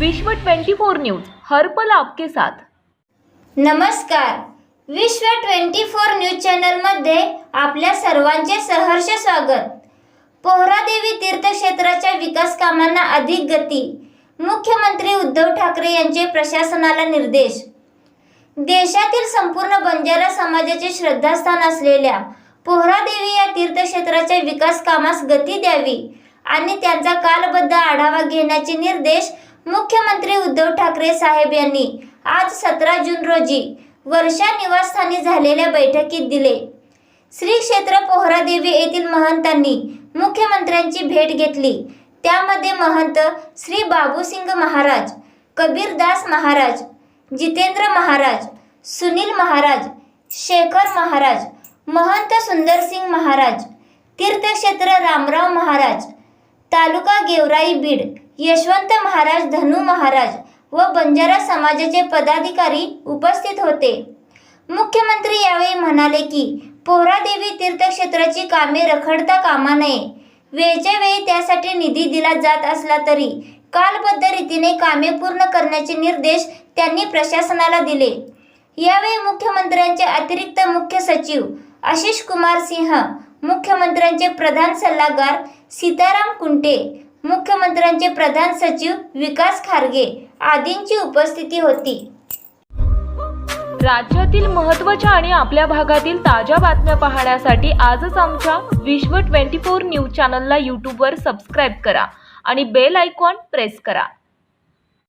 विश्व 24 न्यूज हर्पल आपके साथ. नमस्कार. विश्व 24 न्यूज चॅनलमध्ये आपल्या सर्वांचे सहर्ष स्वागत. पोहरादेवी तीर्थक्षेत्राच्या विकास कामांना अधिक गती मुख्यमंत्री उद्धव ठाकरे यांचे प्रशासनाला निर्देश. देशातील संपूर्ण बंजारा समाजाचे श्रद्धास्थान असलेल्या पोहरादेवी या तीर्थक्षेत्राच्या विकास कामास गती द्यावी आणि त्यांचा कालबद्ध आढावा घेण्याचे निर्देश मुख्यमंत्री उद्धव ठाकरे साहेब यांनी आज सतरा जून रोजी वर्षा निवासस्थानी झालेल्या बैठकीत दिले. श्री क्षेत्र पोहरादेवी येथील महंतांनी मुख्यमंत्र्यांची भेट घेतली. त्यामध्ये महंत श्री बाबूसिंग महाराज कबीरदास महाराज जितेंद्र महाराज सुनील महाराज शेखर महाराज महंत सुंदरसिंग महाराज तीर्थक्षेत्र रामराव महाराज तालुका गेवराई बीड यशवंत महाराज धनु महाराज व बंजारा समाजाचे पदाधिकारी उपस्थित होते. मुख्यमंत्री यावेळी म्हणाले की पोहरादेवी तीर्थक्षेत्राची कामे रखडता कामा नये. वेळच्या वेळी त्यासाठी निधी दिला जात असला तरी कालबद्ध रीतीने कामे पूर्ण करण्याचे निर्देश त्यांनी प्रशासनाला दिले. यावेळी मुख्यमंत्र्यांचे अतिरिक्त मुख्य सचिव आशिष कुमार सिंह मुख्यमंत्र्यांचे प्रधान सल्लागार सीताराम कुंटे मुख्यमंत्र्यांचे प्रधान सचिव विकास खारगे आदींची उपस्थिती होती. राज्यातील महत्त्वाच्या आणि आपल्या भागातील ताज्या बातम्या पाहण्यासाठी आजच आमच्या विश्व 24 न्यूज चॅनलला यूट्यूबवर सबस्क्राईब करा आणि बेल आयकॉन प्रेस करा.